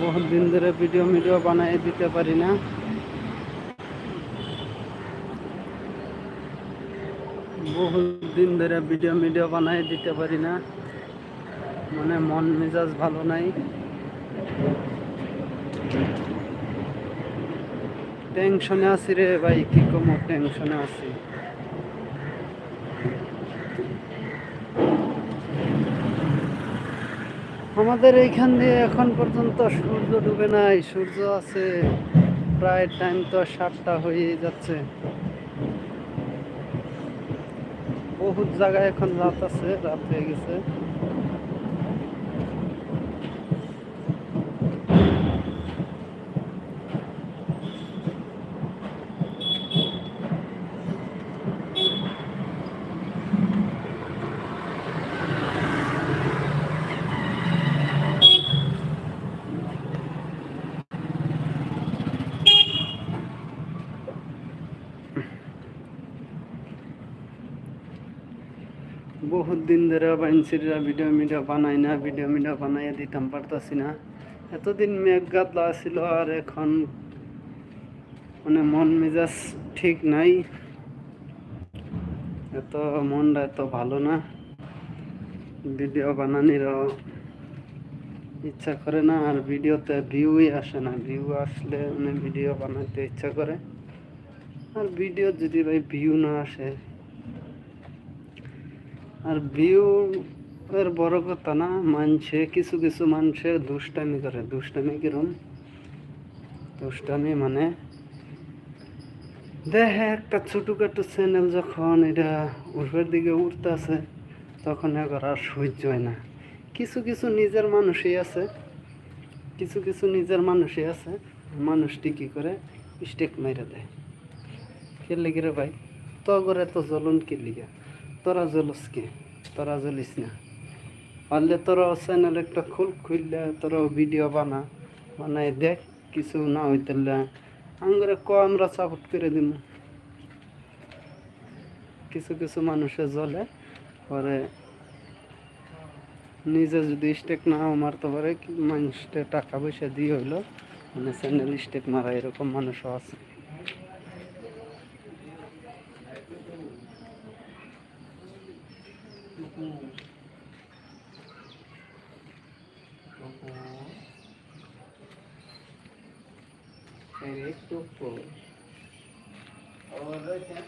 বহুত দিন ধরে ভিডিও ভিডিও বানাই দিতে পারি না। বহুত দিন ধরে ভিডিও মিডিও বানাই দিতে পারি না। মানে মন, মেজাজ ভালো নাই। টেনশনে আছি রে ভাই, কি কম টেনশনে আছি। আমাদের এইখান দিয়ে এখন পর্যন্ত সূর্য ডুবে নাই, সূর্য আছে, প্রায় টাইম তো সাতটা হয়ে যাচ্ছে। বহুত জায়গায় এখন রাত আছে, রাত হয়ে গেছে। বহুত দিন ধরে বাইনসিরা ভিডিও মিডিও বানাই না, ভিডিও মিডিও বানাইয়া দিতাম, পারতাছি না। এতদিন মেঘ গাদলা ছিল আর এখন মানে মন মেজাজ ঠিক নাই। এত মনটা এত ভালো না। ভিডিও বানানিরও ইচ্ছা করে না আর ভিডিওতে ভিউই আসে না। ভিউ আসলে মানে ভিডিও বানাতে ইচ্ছা করে। আর ভিডিও যদি ভাই ভিউ না আসে আর ভিউ এর বড় কথা না, মানছে, কিছু কিছু মানুষে দুষ্টামি করে। দুষ্টামি কিরম? দুষ্টামি মানে দেখে একটা ছোটোখাটো চ্যানেল যখন এটা উপরের দিকে উঠতেছে তখন এবার আর সহ্য হয় না। কিছু কিছু নিজের মানুষই আছে, কিছু কিছু নিজের মানুষই আছে, মানুষটি কি করে? স্টেক মেরে দেয়। কে লেগে রে ভাই? তো করে তো জ্বলন কি লিগে? তোরা জ্বলস কি? তোরা না। পারলে তোরা চ্যানেল একটা খুল খুললে তোরা ভিডিও বানা। বানাই দেখ, কিছু না হইতে আঙ্গুরে ক আমরা সাপোর্ট করে দিব কিছু কিছু মানুষে জ্বলে পরে নিজে যদি স্টেক না মারতে পারে মানুষটা টাকা পয়সা দিয়ে হইল মানে চ্যানেল স্টেক মারা এরকম মানুষও আছে। procurou, o peraí que tocou. Olha,